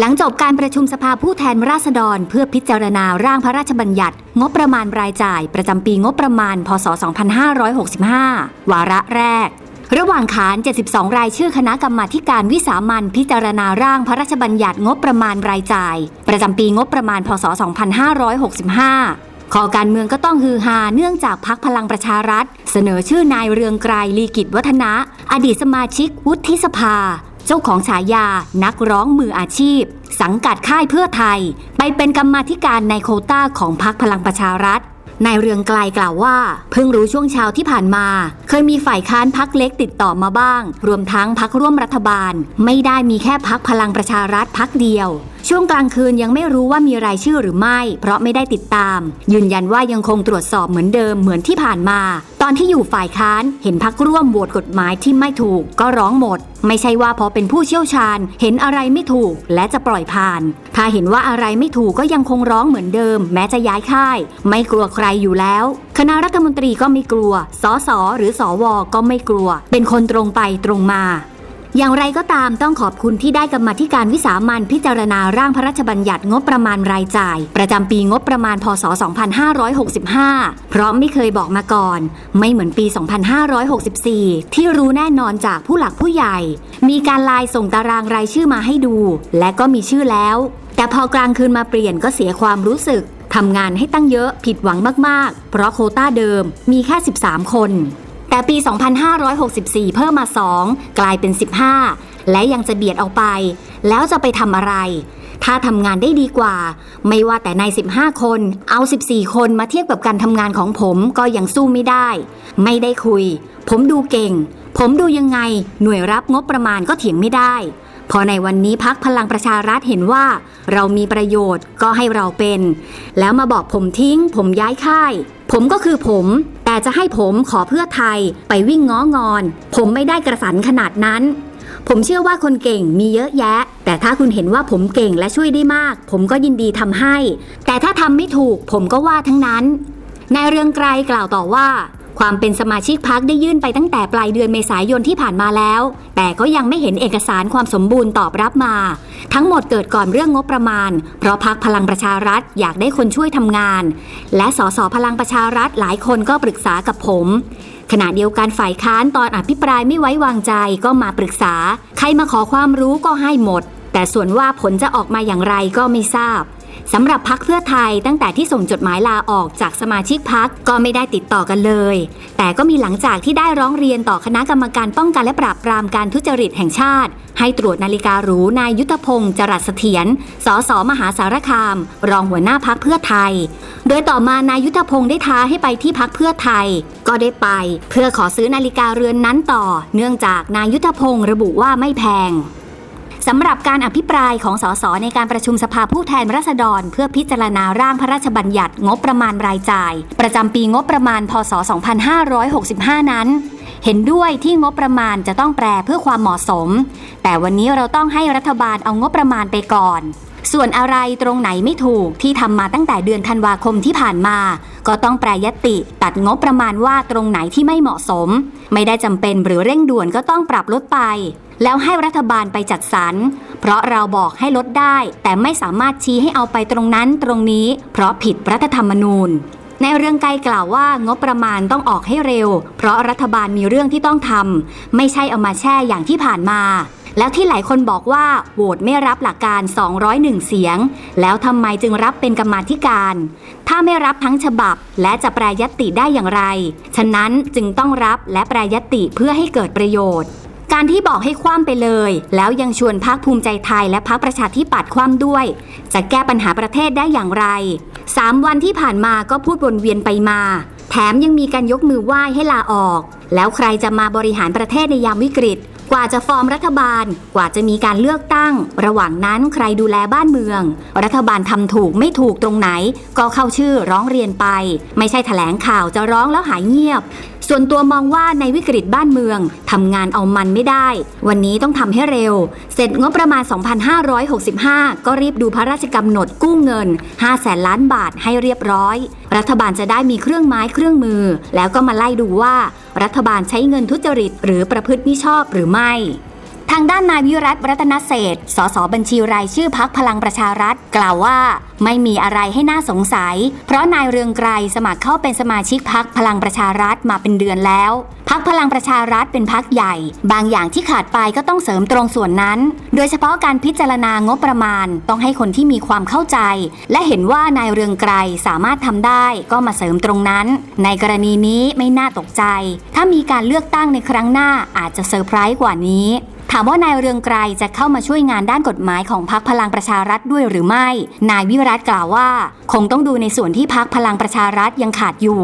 หลังจบการประชุมสภาผู้แทนราษฎร เพื่อพิจารณาร่างพระราชบัญญัติ งบประมาณรายจ่าย ประจำปีงบประมาณ พศ 2565 วาระแรก ระหว่างขาน 72 รายชื่อคณะกรรมาการวิสามันพิจารณาร่างพระราชบัญญัติงบประมาณรายจ่าย ประจำปีงบประมาณ พศ 2565ขอการเมืองก็ต้องฮือฮาเนื่องจากพักพลังประชารัฐ เสนอชื่อนายเรืองไกรลีกิจวัฒนะ อดีตสมาชิกวุฒิสภา เจ้าของฉายานักร้องมืออาชีพ สังกัดค่ายเพื่อไทย ไปเป็นกรรมาธิการในโคต้าของพักพลังประชารัฐนายเรืองไกลกล่าวว่า เพิ่งรู้ช่วงเช้าที่ผ่านมา เคยมีฝ่ายค้านพักเล็กติดต่อมาบ้าง รวมทั้งพักร่วมรัฐบาล ไม่ได้มีแค่พักพลังประชารัฐพักเดียว ช่วงกลางคืนยังไม่รู้ว่ามีรายชื่อหรือไม่ เพราะไม่ได้ติดตาม ยืนยันว่ายังคงตรวจสอบเหมือนเดิมเหมือนที่ผ่านมา ตอนที่อยู่ฝ่ายค้านเห็นพักร่วมโหวตกฎหมายที่ไม่ถูกก็ร้องหมด ไม่ใช่ว่าพอเป็นผู้เชี่ยวชาญ เห็นอะไรไม่ถูกและจะปล่อยผ่าน ถ้าเห็นว่าอะไรไม่ถูกก็ยังคงร้องเหมือนเดิม แม้จะย้ายค่าย ไม่กลัวใครอยู่แล้ว คณะรัฐมนตรีก็ไม่กลัวสสหรือสวก็ไม่กลัว เป็นคนตรงไปตรงมา อย่างไรก็ตามต้องขอบคุณที่ได้กรรมาธิการวิสามันพิจารณาร่างพระราชบัญญัติงบประมาณรายจ่าย ประจำปีงบประมาณพศ 2565 เพราะไม่เคยบอกมาก่อน ไม่เหมือนปี 2564 ที่รู้แน่นอนจากผู้หลักผู้ใหญ่ มีการไลน์ส่งตารางรายชื่อมาให้ดู และก็มีชื่อแล้ว แต่พอกลางคืนมาเปลี่ยนก็เสียความรู้สึกทำงานให้ตั้งเยอะผิดหวังมากๆ เพราะโคต้าเดิมมีแค่ 13 คน แต่ปี 2564 เพิ่มมา 2 กลายเป็น 15 และยังจะเบียดออกไป แล้วจะไปทำอะไร ถ้าทำงานได้ดีกว่า ไม่ว่าแต่ใน 15 คน เอา 14 คนมาเทียบกับการทำงานของผมก็ยังสู้ไม่ได้ ไม่ได้คุย ผมดูเก่ง ผมดูยังไง หน่วยรับงบประมาณก็เถียงไม่ได้พอในวันนี้พักพลังประชารัฐเห็นว่า เรามีประโยชน์ก็ให้เราเป็น แล้วมาบอกผมทิ้ง ผมย้ายค่าย ผมก็คือผม จะให้ผมขอเพื่อไทยไปวิ่งง้องอน ผมไม่ได้กระสันขนาดนั้น ผมเชื่อว่าคนเก่งมีเยอะแยะ แต่ถ้าคุณเห็นว่าผมเก่งและช่วยได้มาก ผมก็ยินดีทำให้ แต่ถ้าทำไม่ถูกผมก็ว่าทั้งนั้นนายเรืองไกรกล่าวต่อว่า ความเป็นสมาชิกพักได้ยื่นไปตั้งแต่ปลายเดือนเมษายนที่ผ่านมาแล้ว แต่ก็ยังไม่เห็นเอกสารความสมบูรณ์ตอบรับมา ทั้งหมดเกิดก่อนเรื่องงบประมาณ เพราะพักพลังประชารัฐอยากได้คนช่วยทำงาน และสสพลังประชารัฐหลายคนก็ปรึกษากับผมขณะเดียวกันฝ่ายค้านตอนอภิปรายไม่ไว้วางใจก็มาปรึกษา ใครมาขอความรู้ก็ให้หมด แต่ส่วนว่าผลจะออกมาอย่างไรก็ไม่ทราบ สำหรับพักเพื่อไทยตั้งแต่ที่ส่งจดหมายลาออกจากสมาชิกพักก็ไม่ได้ติดต่อกันเลย แต่ก็มีหลังจากที่ได้ร้องเรียนต่อคณะกรรมการป้องกันและปราบปรามการทุจริตแห่งชาติ ให้ตรวจนาฬิกาหรูนายยุทธพงศ์จรัสเสถียรสสมหาสารคาม รองหัวหน้าพักเพื่อไทย โดยต่อมานายยุทธพงศ์ได้ท้าให้ไปที่พักเพื่อไทย ก็ได้ไป เพื่อขอซื้อนาฬิกาเรือนนั้นต่อ เนื่องจากนายยุทธพงศ์ระบุว่าไม่แพง สำหรับการอภิปรายของสสในการประชุมสภาผู้แทนราษฎร เพื่อพิจารณาร่างพระราชบัญญัติงบประมาณรายจ่าย ประจำปีงบประมาณพศ 2565 นั้น เห็นด้วยที่งบประมาณจะต้องแปลเพื่อความเหมาะสม แต่วันนี้เราต้องให้รัฐบาลเอางบประมาณไปก่อน ส่วนอะไรตรงไหนไม่ถูกที่ทำมาตั้งแต่เดือนธันวาคมที่ผ่านมา ก็ต้องแปรยติตัดงบประมาณว่าตรงไหนที่ไม่เหมาะสม ไม่ได้จำเป็นหรือเร่งด่วนก็ต้องปรับลดไป แล้วให้รัฐบาลไปจัดสรร เพราะเราบอกให้ลดได้ แต่ไม่สามารถชี้ให้เอาไปตรงนั้นตรงนี้ เพราะผิดรัฐธรรมนูญในเรื่องไกลกล่าวว่างบประมาณต้องออกให้เร็ว เพราะรัฐบาลมีเรื่องที่ต้องทำไม่ใช่เอามาแช่อย่างที่ผ่านมา แล้วที่หลายคนบอกว่าโหวตไม่รับหลักการ 201 เสียง แล้วทำไมจึงรับเป็นกรรมาธิการ ถ้าไม่รับทั้งฉบับและจะแปรยติได้อย่างไร ฉะนั้นจึงต้องรับและแปรยติเพื่อให้เกิดประโยชน์ การที่บอกให้คว่ำไปเลย แล้วยังชวนพักภูมิใจไทยและพักประชาธิปัตย์คว่ำด้วย จะแก้ปัญหาประเทศได้อย่างไรสามวันที่ผ่านมาก็พูดวนเวียนไปมา แถมยังมีการยกมือไหว้ให้ลาออก แล้วใครจะมาบริหารประเทศในยามวิกฤต กว่าจะฟอร์มรัฐบาล กว่าจะมีการเลือกตั้ง ระหว่างนั้นใครดูแลบ้านเมือง รัฐบาลทำถูกไม่ถูกตรงไหน ก็เข้าชื่อร้องเรียนไป ไม่ใช่แถลงข่าวจะร้องแล้วหายเงียบ ส่วนตัวมองว่าในวิกฤตบ้านเมืองทำงานเอามันไม่ได้ วันนี้ต้องทำให้เร็ว เสร็จงบประมาณ 2,565 ก็รีบดูพระราชกำหนดกู้เงิน 5 แสนล้านบาทให้เรียบร้อย รัฐบาลจะได้มีเครื่องไม้เครื่องมือ แล้วก็มาไล่ดูว่า รัฐบาลใช้เงินทุจริต หรือประพฤติมิชอบหรือไม่างด้านนายวิรัตรัตนเศษสสบัญชีรายชื่อพักพลังประชารัฐ กล่าวว่า ไม่มีอะไรให้น่าสงสัย เพราะนายเรืองไกรสมัครเข้าเป็นสมาชิกพักพลังประชารัฐมาเป็นเดือนแล้วพักพลังประชารัฐเป็นพักใหญ่ บางอย่างที่ขาดไปก็ต้องเสริมตรงส่วนนั้น โดยเฉพาะการพิจารณางบประมาณต้องให้คนที่มีความเข้าใจ และเห็นว่านายเรืองไกรสามารถทำได้ก็มาเสริมตรงนั้น ในกรณีนี้ไม่น่าตกใจ ถ้ามีการเลือกตั้งในครั้งหน้าอาจจะเซอร์ไพรส์กว่านี้ ถามว่านายเรืองไกรจะเข้ามาช่วยงานด้านกฎหมายของพักพลังประชารัฐด้วยหรือไม่ นายวิรัตกล่าวว่า คงต้องดูในส่วนที่พักพลังประชารัฐยังขาดอยู่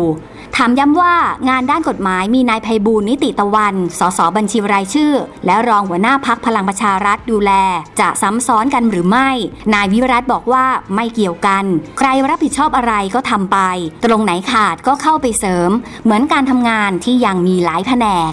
ถามย้ำว่างานด้านกฎหมายมีนายไพบูลนิติตะวัน สสบัญชีรายชื่อ และรองหัวหน้าพักพลังประชารัฐดูแล จะซ้ำซ้อนกันหรือไม่ นายวิรัตบอกว่าไม่เกี่ยวกัน ใครรับผิดชอบอะไรก็ทำไป ตรงไหนขาดก็เข้าไปเสริม เหมือนการทำงานที่ยังมีหลายแผนก